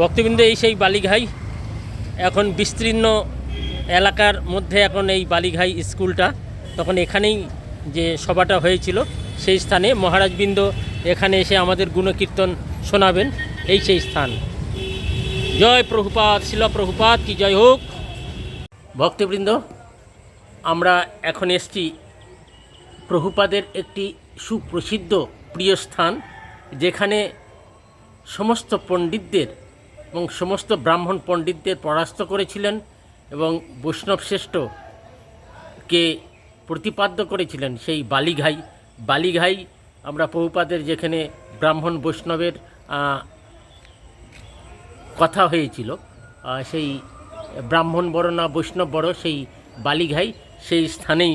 ভক্তবৃন্দ এই সেই বালিঘাই, এখন বিস্তীর্ণ এলাকার মধ্যে এখন এই বালিঘাই স্কুলটা, তখন এখানেই যে সভাটা হয়েছিল, সেই স্থানে মহারাজবৃন্দ এখানে এসে আমাদের গুণকীর্তন শোনাবেন, এই সেই স্থান। জয় প্রভুপাত শিল প্রভুপাত কি জয় হোক। ভক্তবৃন্দ, আমরা এখন এসছি প্রভুপাদের একটি সুপ্রসিদ্ধ প্রিয় স্থান, যেখানে সমস্ত পণ্ডিতদের এবং সমস্ত ব্রাহ্মণ পণ্ডিতদের পরাস্ত করেছিলেন এবং বৈষ্ণব শ্রেষ্ঠকে প্রতিপাদ্য করেছিলেন সেই বালিঘাই। বালিঘাই আমরা প্রভুপাদের যেখানে ব্রাহ্মণ বৈষ্ণবের কথা হয়েছিল সেই ব্রাহ্মণ বড় না বৈষ্ণব বড়, সেই বালিঘাই সেই স্থানেই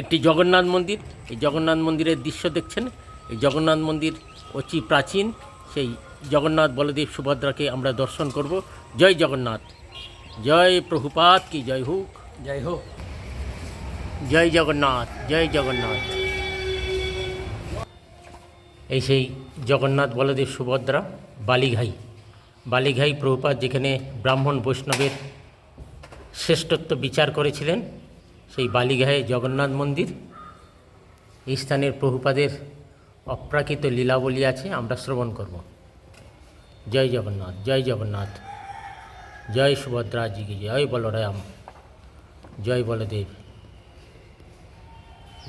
একটি জগন্নাথ মন্দির। এই জগন্নাথ মন্দিরের দৃশ্য দেখছেন। এই জগন্নাথ মন্দির অতি প্রাচীন, সেই জগন্নাথ বলদেব সুভদ্রাকে আমরা দর্শন করব। জয় জগন্নাথ। জয় প্রভুপাত কি জয় হোক। জয় হোক। জয় জগন্নাথ জয় জগন্নাথ। এই সেই জগন্নাথ বলদেব সুভদ্রা বালিঘাই। বালিঘাই প্রভুপাত যেখানে ব্রাহ্মণ বৈষ্ণবের শ্রেষ্ঠত্ব বিচার করেছিলেন সেই বালিঘায়ে জগন্নাথ মন্দির। এই স্থানের প্রভুপাদের অপ্রাকৃত লীলাবলী আছে আমরা শ্রবণ করব। জয় জগন্নাথ জয় জগন্নাথ জয় সুভদ্রাজি কি জয় বলরাম জয় বলদেব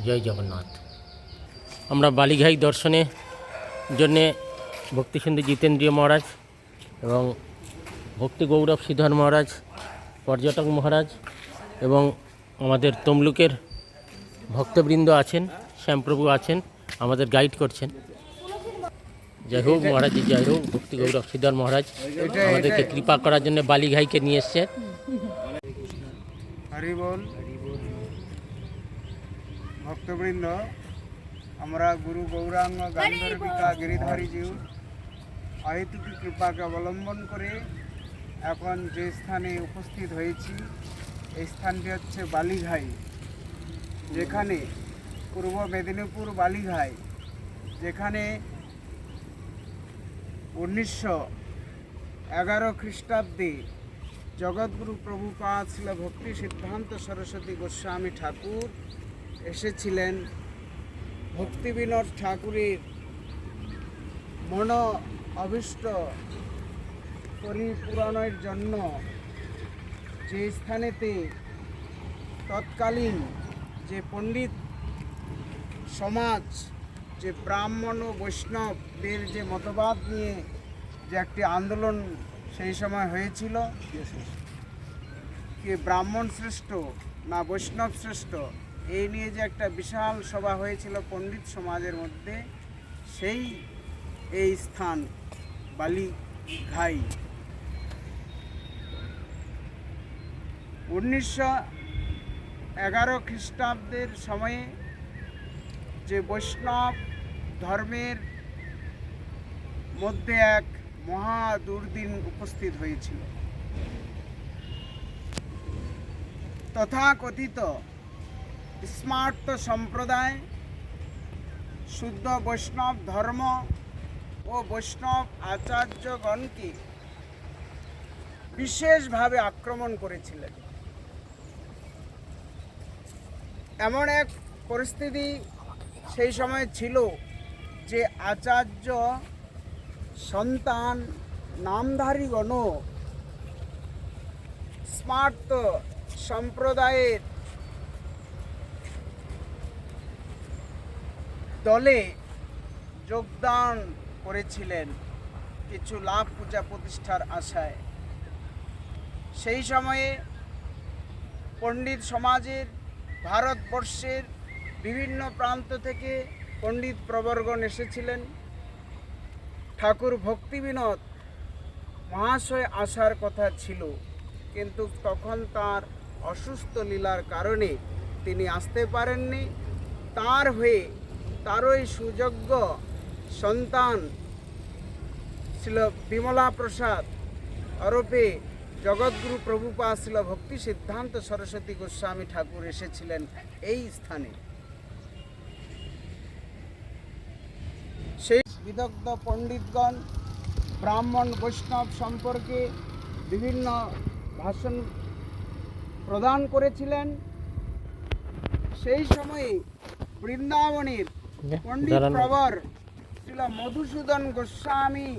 জয় জগন্নাথ আমরা বালিঘাই দর্শনে জন্যে ভক্তিসুন্দর জিতেন্দ্রীয় মহারাজ এবং ভক্তি গৌরব শ্রীধর মহারাজ পর্যটক মহারাজ এবং আমাদের তমলুকের ভক্তবৃন্দ আছেন শ্যামপ্রভু আছেন আমাদের গাইড করছেন জয় হোক মহারাজ জয় হোক ভক্তি গৌরব শ্রীধর মহারাজ আমাদেরকে কৃপা করার জন্য বালিঘাইকে নিয়ে এসছে। হরি বল ভক্তবৃন্দ আমরা গুরু গৌরাঙ্গ গান্ধর্বিকা গিরিধারীজিউ অহেতুকী কৃপাকে অবলম্বন করে এখন যে স্থানে উপস্থিত হয়েছি, এই স্থানটি হচ্ছে বালিঘাই যেখানে পূর্ব মেদিনীপুর বালিঘাই যেখানে উনিশশো এগারো খ্রিস্টাব্দে জগৎগুরু প্রভুপাদ ছিল ভক্তি সিদ্ধান্ত সরস্বতী গোস্বামী ঠাকুর এসেছিলেন। ভক্তি বিনোদ ঠাকুরের মন অভিষ্ট পরিপূরণের জন্য যে স্থানেতে তৎকালীন যে পণ্ডিত সমাজ যে ব্রাহ্মণ ও বৈষ্ণবদের যে মতবাদ নিয়ে যে একটি আন্দোলন সেই সময় হয়েছিল, কি ব্রাহ্মণ শ্রেষ্ঠ না বৈষ্ণব শ্রেষ্ঠ, এই নিয়ে যে একটা বিশাল সভা হয়েছিল পণ্ডিত সমাজের মধ্যে, সেই এই স্থান বালি ঘাই উনিশশো এগারো খ্রিস্টাব্দের সময়ে যে বৈষ্ণব ধর্মের মধ্যে এক মহা দুর্দিন উপস্থিত হয়েছিল। তথাকথিত স্মার্ত সম্প্রদায়, শুদ্ধ বৈষ্ণব ধর্ম ও বৈষ্ণব আচার্যগণকে বিশেষভাবে আক্রমণ করেছিলেন। এমন এক পরিস্থিতি সেই সময় ছিল যে আচার্য সন্তান নামধারীগণ স্মার্ত সম্প্রদায়ের দলে যোগদান করেছিলেন কিছু লাভ পূজা প্রতিষ্ঠার আশায়। সেই সময়ে পণ্ডিত সমাজের, ভারতবর্ষের বিভিন্ন প্রান্ত থেকে পণ্ডিত প্রবর্গণ এসেছিলেন। ঠাকুর ভক্তি বিনোদ মহাশয় আসার কথা ছিল, কিন্তু তখন তার অসুস্থ লীলার কারণে তিনি আসতে পারেননি। তার হয়ে তারই সুযোগ্য সন্তান ছিল বিমলা প্রসাদ ওরফে জগৎগুরু প্রভুপা ছিল ভক্তি সিদ্ধান্ত সরস্বতী গোস্বামী ঠাকুর এসেছিলেন এই স্থানে সেই বিদগ্ধ পণ্ডিতগণ ব্রাহ্মণ বৈষ্ণব সম্পর্কে বিভিন্ন ভাষণ প্রদান করেছিলেন সেই সময়ে বৃন্দাবনের পণ্ডিত। প্রবর ছিল মধুসূদন গোস্বামী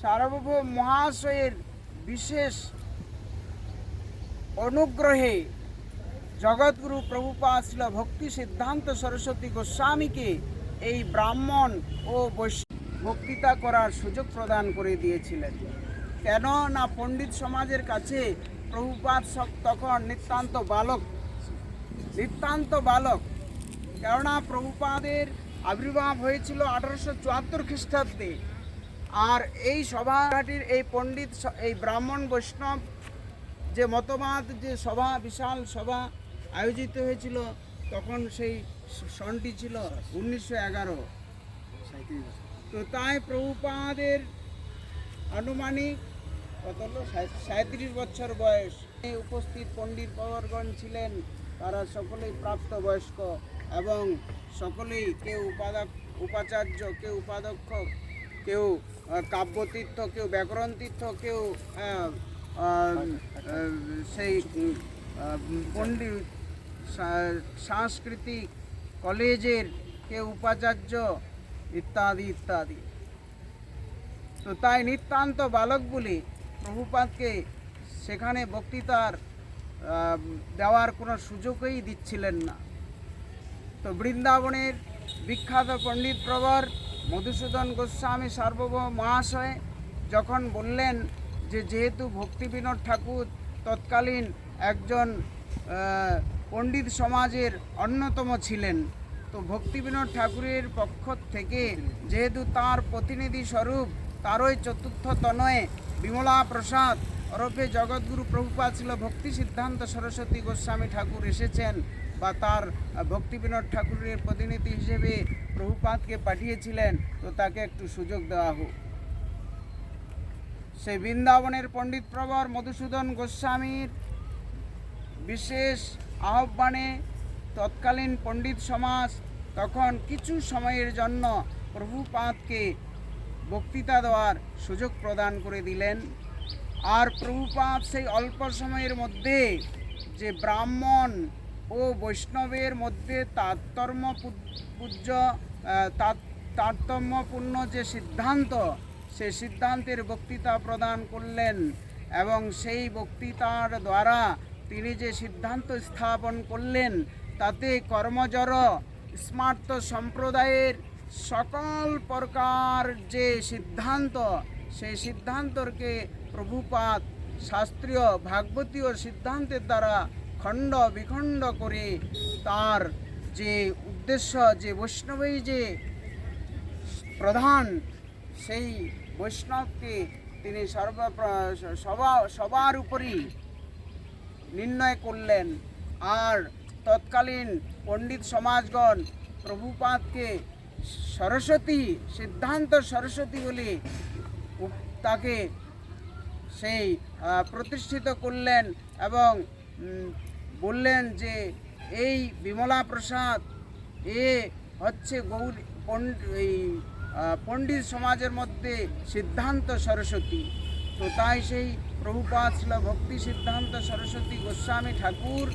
সার্বভৌম মহাশয়ের বিশেষ অনুগ্রহে জগৎগুরু প্রভুপাদ ছিল ভক্তি সিদ্ধান্ত সরস্বতী গোস্বামীকে এই ব্রাহ্মণ ও বৈষ্ণব বক্তৃতা করার সুযোগ প্রদান করে দিয়েছিলেন। কেন না পণ্ডিত সমাজের কাছে প্রভুপাদ সব তখন নিতান্ত বালক? নিতান্ত বালক। কেননা প্রভুপাদের আবির্ভাব হয়েছিল আঠারোশো চুয়াত্তর খ্রিস্টাব্দে। আর এই সভাটির এই পণ্ডিত এই ব্রাহ্মণ বৈষ্ণব যে মতবাদ, যে সভা, বিশাল সভা আয়োজিত হয়েছিল, তখন সেই সনটি ছিল উনিশশো এগারো। তো তাই প্রভুপাদের আনুমানিক কত সাঁত্রিশ বছর বয়স। উপস্থিত পণ্ডিত পবরগণ ছিলেন। তারা সকলেই প্রাপ্তবয়স্ক এবং সকলেই কেউ উপাদক উপাচার্য, কেউ উপাধ্যক্ষ, কেউ কাব্যতীর্থ, কেউ ব্যাকরণ তীর্থ কেউ সেই পণ্ডিত সাংস্কৃতিক কলেজের কেউ উপাচার্য ইত্যাদি ইত্যাদি। তো তাই নিতান্ত বালক বলে প্রভুপাদকে সেখানে বক্তৃতার দেওয়ার কোনো সুযোগই দিচ্ছিলেন না। তো বৃন্দাবনের বিখ্যাত পণ্ডিত প্রবর মধুসূদন গোস্বামী সার্বভৌম মহাশয় যখন বললেন যে যেহেতু ভক্তি বিনোদ ঠাকুর তৎকালীন একজন পণ্ডিত সমাজের অন্যতম ছিলেন তো ভক্তি বিনোদ ঠাকুরের পক্ষ থেকে যেহেতু তার প্রতিনিধি স্বরূপ, তারই চতুর্থ তনয়ে বিমলা প্রসাদ ওরফে জগৎগুরু প্রভুপাদ ছিল ভক্তি সিদ্ধান্ত সরস্বতী গোস্বামী ঠাকুর এসেছেন বা তার ভক্তি বিনোদ ঠাকুরের প্রতিনিধি হিসেবে প্রভুপাদকে পাঠিয়েছিলেন। তো তাকে একটু সুযোগ দেওয়া হোক। সেই বৃন্দাবনের পণ্ডিত প্রবর মধুসূদন গোস্বামীর বিশেষ আহ্বানে তৎকালীন পণ্ডিত সমাজ তখন কিছু সময়ের জন্য প্রভুপাদকে বক্তৃতা দেওয়ার সুযোগ প্রদান করে দিলেন। আর প্রভুপাদ সেই অল্প সময়ের মধ্যে যে ব্রাহ্মণ ও বৈষ্ণবের মধ্যে তারতম্য পূজ্য তারতম্যপূর্ণ যে সিদ্ধান্ত, সে সিদ্ধান্তের বক্তৃতা প্রদান করলেন এবং সেই বক্তৃতার দ্বারা তিনি যে সিদ্ধান্ত স্থাপন করলেন তাতে কর্মজর, স্মার্ত সম্প্রদায়ের সকল প্রকার যে সিদ্ধান্ত, সেই সিদ্ধান্তকে প্রভুপাত শাস্ত্রীয় ভাগবতীয় সিদ্ধান্তের দ্বারা খণ্ড বিখণ্ড করে তার যে উদ্দেশ্য, যে বৈষ্ণবই যে প্রধান, সেই বৈষ্ণবকে তিনি সর্ব সবা সবার উপরই নির্ণয় করলেন। আর তৎকালীন পণ্ডিত সমাজগণ প্রভুপাদকে সরস্বতী, সিদ্ধান্ত সরস্বতী বলে তাকে সেই প্রতিষ্ঠিত করলেন এবং বললেন যে এই বিমলা প্রসাদ, এ হচ্ছে গৌর পণ্ডিত সমাজের মধ্যে সিদ্ধান্ত সরস্বতী। তো তাই সেই প্রভুপাত ছিল ভক্তি সিদ্ধান্ত সরস্বতী গোস্বামী ঠাকুর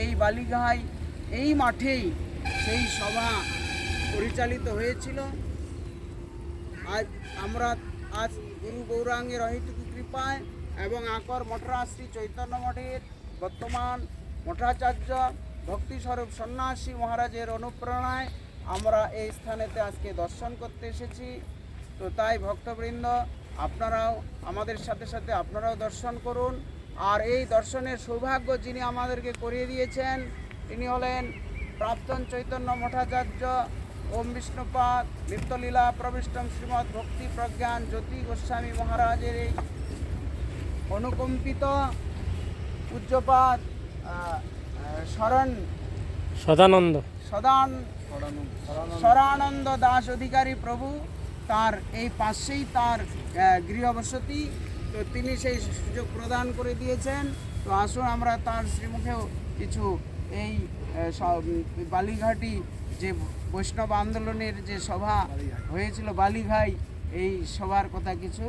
এই বালিঘাই এই মাঠেই সেই সভা পরিচালিত হয়েছিল। আজ আমরা, আজ গুরু গৌরাঙ্গের অহিতুক কৃপায় এবং আকর মঠরা শ্রী চৈতন্য মঠের বর্তমান মঠাচার্য ভক্তিস্বরূপ সন্ন্যাসী মহারাজের অনুপ্রেরণায় আমরা এই স্থানেতে আজকে দর্শন করতে এসেছি। তো তাই ভক্তবৃন্দ, আপনারাও আমাদের সাথে সাথে আপনারাও দর্শন করুন। আর এই দর্শনের সৌভাগ্য যিনি আমাদেরকে করিয়ে দিয়েছেন তিনি হলেন প্রাক্তন চৈতন্য মঠাচার্য ওম বিষ্ণুপাদ নিত্যলীলা প্রবিষ্টম শ্রীমৎ ভক্তি প্রজ্ঞান জ্যোতি গোস্বামী মহারাজের এই অনুকম্পিত আহ, শরণ সদানন্দ। সদান সরানন্দ দাস অধিকারী প্রভু তার এই পাশেই তার গৃহবসতি। তো তিনি সেই সুযোগ প্রদান করে দিয়েছেন। তো আসুন আমরা তার শ্রীমুখেও কিছু এই বালিঘাটি যে বৈষ্ণব আন্দোলনের যে সভা হয়েছিল, বালিঘাই, এই সভার কথা কিছু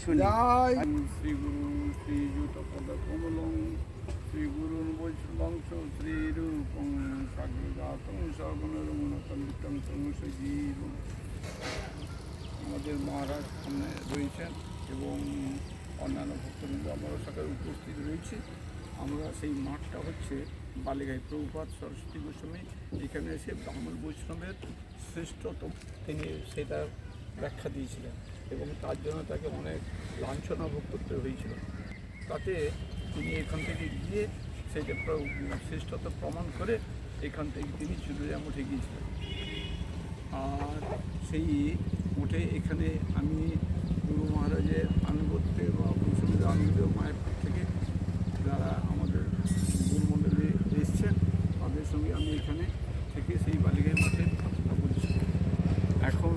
শুনি। জয়। শ্রীগুরু শ্রীযুত পদ কমলং শ্রীগুরুন বৈষ্ণবংশ আমাদের মহারাজ রয়েছেন। এবং অন্যান্য ভক্তবৃন্দ আমরা সকালে উপস্থিত রয়েছি। আমরা সেই মাঠটা হচ্ছে বালিগাই প্রভুপাত সরস্বতী গোস্বামী। এখানে এসে ব্রাহ্মণ বৈষ্ণবের শ্রেষ্ঠতম তিনি সেটা ব্যাখ্যা দিয়েছিলেন এবং তার জন্য তাকে অনেক লাঞ্ছনা ভোগ করতে হয়েছিল। তাতে তিনি এখান থেকে গিয়ে সেটা শ্রেষ্ঠতা প্রমাণ করে এখান থেকে তিনি চুলুরিয়া মঠে গিয়েছিলেন। আর সেই উঠে এখানে আমি গুরু মহারাজের আনুগত্যে বা বংশীয় আনুগত্য মায়ের পর থেকে যারা আমাদের গুরুমণ্ডলী এসছেন, তাদের সঙ্গে আমি এখানে থেকে সেই বালিগাই মাঠে বলছি এখন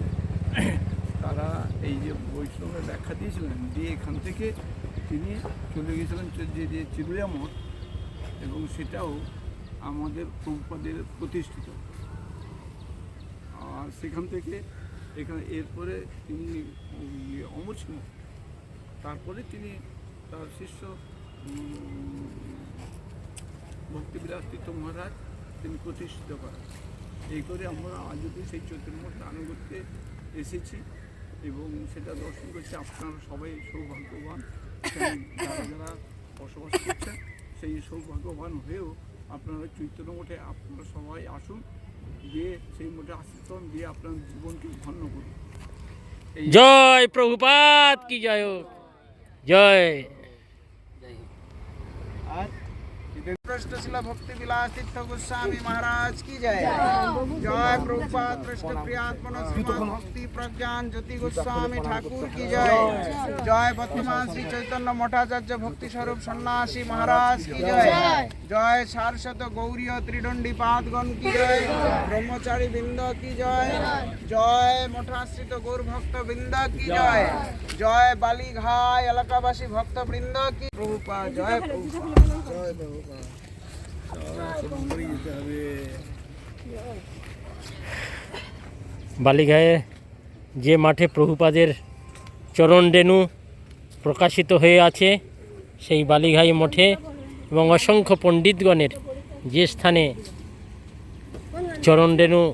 তারা এই যে বৈষ্ণবের ব্যাখ্যা দিয়েছিলেন, দিয়ে এখান থেকে তিনি চলে গিয়েছিলেন যে- যে যে চিরুলিয়া মঠ এবং সেটাও আমাদের প্রভুপাদের প্রতিষ্ঠিত। আর সেখান থেকে এখানে এরপরে তিনি উম, অমর সিংহ তারপরে তিনি তার শিষ্য ভক্তিবিলাস তীর্থ মহারাজ তিনি প্রতিষ্ঠিত করেন। এই করে আমরা আজ সেই চৈতন্যমঠ আনুগত্যে এসেছি এবং সেটা দর্শন করছি। আপনারা সবাই সৌভাগ্যবান। যারা যারা বসবাস করছেন সেই সৌভাগ্যবান হয়েও আপনারা চৈতন্য মঠে আপনারা সবাই আসুন। দিয়ে সেই মঠে আশ্রিতন দিয়ে আপনার জীবনকে ধন্য করুন এই জয় প্রভুপাত কি জয় হোক জয় আর ভক্তি বিলাস তীর্থ গোস্বামী মহারাজ কি জয়? জয় প্রভুপাত পৃষ্ঠ প্রিয়াত্মন শ্রীমান ভক্তি প্রজ্ঞান জ্যোতি গোস্বামী ঠাকুর কি জয়? জয় বর্তমান শ্রী চৈতন্য মঠাচার্য ভক্তি স্বরূপ সন্ন্যাসী মহারাজ কি জয়? জয় গৌরীয় ত্রিদণ্ডী পাদগণ কি জয়? ব্রহ্মচারী বৃন্দ কি জয়? জয় মঠাশ্রিত গৌর ভক্ত বৃন্দ কি জয়? জয় বালিঘাই এলাকাবাসী ভক্ত বৃন্দ কি? প্রভুপা জয় প্রভুপা। জয় প্রভুপা। বালিগায়ে যে মাঠে প্রভুপাদের চরণ চরণরেণু প্রকাশিত হয়ে আছে, সেই বালিঘাই মঠে এবং অসংখ্য পণ্ডিতগণের যে স্থানে চরণ চরণরেণু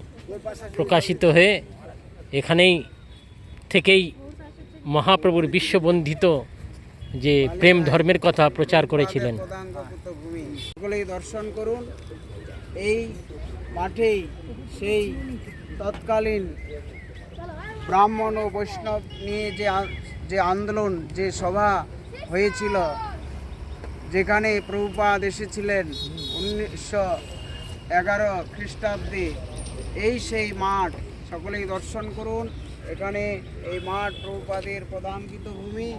প্রকাশিত হয়ে এখানেই থেকেই মহাপ্রভুর বিশ্ববন্ধিত যে প্রেম ধর্মের কথা প্রচার করেছিলেন। সকলেই দর্শন করুন। এই মাঠেই সেই তৎকালীন ব্রাহ্মণ ও বৈষ্ণব নিয়ে যে যে আন্দোলন, যে সভা হয়েছিল, যেখানে প্রভুপাদ এসেছিলেন উনিশশো এগারো খ্রিস্টাব্দে, এই সেই মাঠ সকলেই দর্শন করুন। এখানে এই মাঠ প্রভুপাদের প্রদাঙ্কিত ভূমি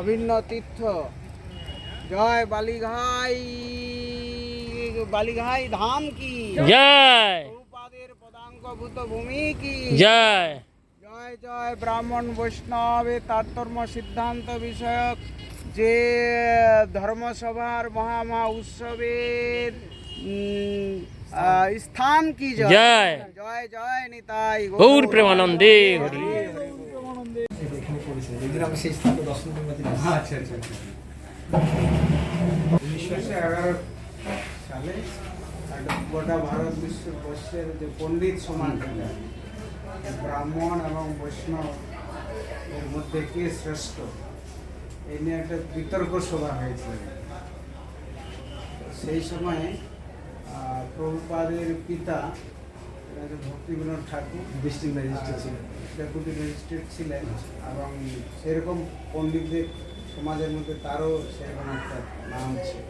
অভিন্ন তীর্থ জয় বালিঘাই বালিঘাই ধাম কি? জয়। পদাঙ্কভূত ভূমি কি? জয়। জয় জয় ব্রাহ্মণ বৈষ্ণবের তারতম্য সিদ্ধান্ত বিষয়ক যে ধর্মসভার মহামহা উৎসবের স্থান কি জয়? জয়। জয় জয় নিতাই গৌর। প্রেমানন্দে হরি উনিশশো এগারো সালে গোটা ভারত বিশ্ববর্ষের যে পণ্ডিত সমাজটা, ব্রাহ্মণ এবং বৈষ্ণব এর মধ্যে কে শ্রেষ্ঠ এই নিয়ে একটা বিতর্ক সভা হয়েছিল। সেই সময়ে প্রভুপাদের পিতা ভক্তিবিনোদ ঠাকুর ডিস্ট্রিক্ট ম্যাজিস্ট্রেট ছিলেন, ডেপুটি ম্যাজিস্ট্রেট ছিলেন এবং সেরকম পণ্ডিতদের সমাজের মধ্যে তারও সেরকম একটা নাম ছিল।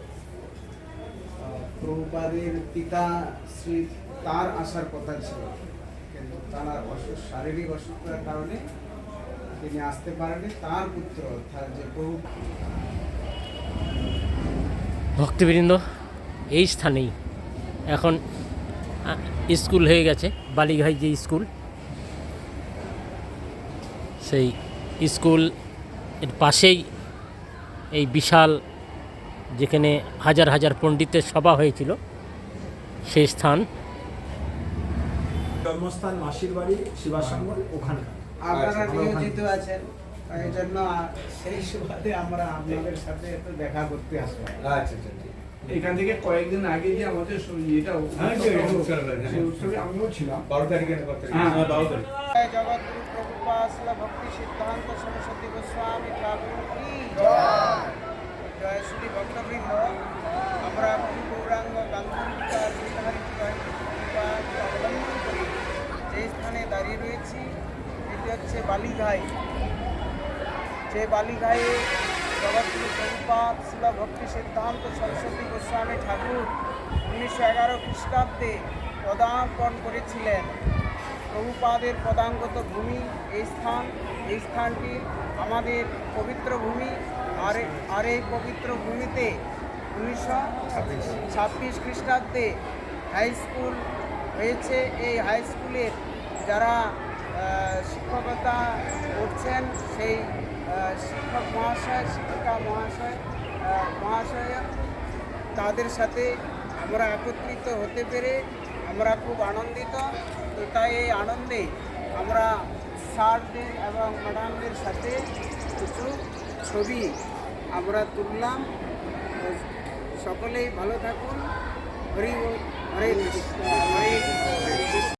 প্রভুপাদের পিতা শ্রী তার আসার কথা ছিল। কিন্তু তার অসুখ শারীরিক অসুখতার কারণে তিনি আসতে পারেননি। তার পুত্র অর্থাৎ যে প্রভু ভক্তবৃন্দ, এই স্থানেই এখন স্কুল হয়ে গেছে, বালিঘাই যে স্কুল, সেই স্কুলের পাশেই এই বিশাল যেখানে হাজার হাজার পণ্ডিতের সভা হয়েছিল সেই স্থান। জন্মস্থান মাসির বাড়ি শিবাসঙ্গল ওখানে। আপনারা নিয়োজিত আছেন এই জন্য সেই সুবাদে আমরা আপনাদের সাথে একটু দেখা করতে আসলাম আচ্ছা আচ্ছা এখান থেকে কয়েকদিন আগে যে আমাদের ইয়েটা হ্যাঁ, যে উৎসব আমিও ছিলাম। বারো তারিখে? হ্যাঁ। জগৎগুরু প্রভুপাদ শিল ভক্তি সিদ্ধান্ত সরস্বতী গোস্বামী ঠাকুর কি? জয় শ্রী ভক্তবৃন্দ, আমরা গুরু গৌরাঙ্গ প্রভুপাদকে অবলম্বন করি। যে স্থানে দাঁড়িয়ে রয়েছি, এটি হচ্ছে বালিঘাই। যে বালিঘাইয়ে জগৎগুরু প্রভুপাদ শিল ভক্তি সিদ্ধান্ত সরস্বতী গোস্বামী ঠাকুর উনিশশো এগারো খ্রিস্টাব্দে পদার্পণ করেছিলেন। প্রভুপাদের পদাঙ্গত ভূমি এই স্থান এই স্থানটি আমাদের পবিত্র ভূমি। আর আর এই পবিত্র ভূমিতে উনিশশো ছাব্বিশ। খ্রিস্টাব্দে হাই স্কুল হয়েছে। এই হাই স্কুলের যারা শিক্ষকতা করছেন সেই শিক্ষক মহাশয় শিক্ষিকা মহাশয় মহাশয় তাদের সাথে আমরা একত্রিত হতে পেরে আমরা খুব আনন্দিত। তো তাই এই আনন্দে আমরা স্যারদের এবং ম্যাডামদের সাথে কিছু ছবি আমরা তুললাম। সকলেই ভালো থাকুন। হরি হরে হরে